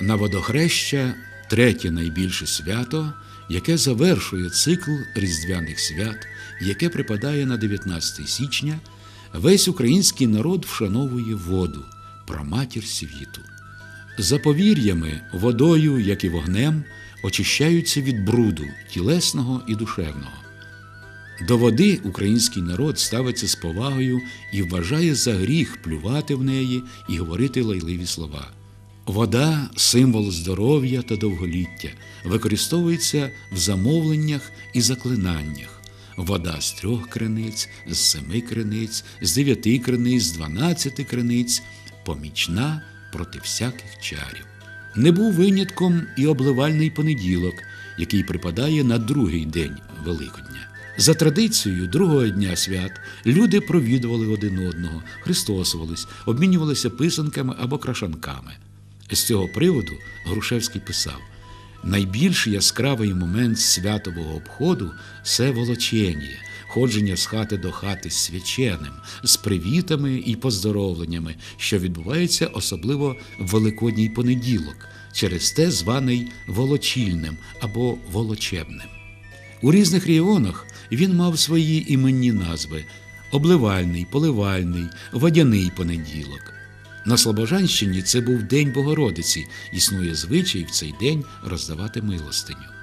На водохреща третє найбільше свято, яке завершує цикл різдвяних свят, яке припадає на 19 січня, весь український народ вшановує воду, праматір світу. За повір'ями, водою, як і вогнем, очищаються від бруду тілесного і душевного. До води український народ ставиться з повагою і вважає за гріх плювати в неї і говорити лайливі слова. Вода символ здоров'я та довголіття, використовується в замовленнях і заклинаннях. Вода з трьох криниць, з семи криниць, з дев'яти криниць, з дванадцяти криниць, помічна проти всяких чарів. Не був винятком і обливальний понеділок, який припадає на другий день Великодня. За традицією другого дня свят люди провідували один одного, христосувались, обмінювалися писанками або крашанками. З цього приводу Грушевський писав: найбільш яскравий момент святового обходу це волочення, ходження з хати до хати з свяченим, з привітами і поздоровленнями, що відбувається особливо в Великодній понеділок, через те званий волочільним або волочебним. У різних регіонах він мав свої іменні назви: обливальний, поливальний, водяний понеділок. На Слобожанщині це був День Богородиці. Існує звичай в цей день роздавати милостиню.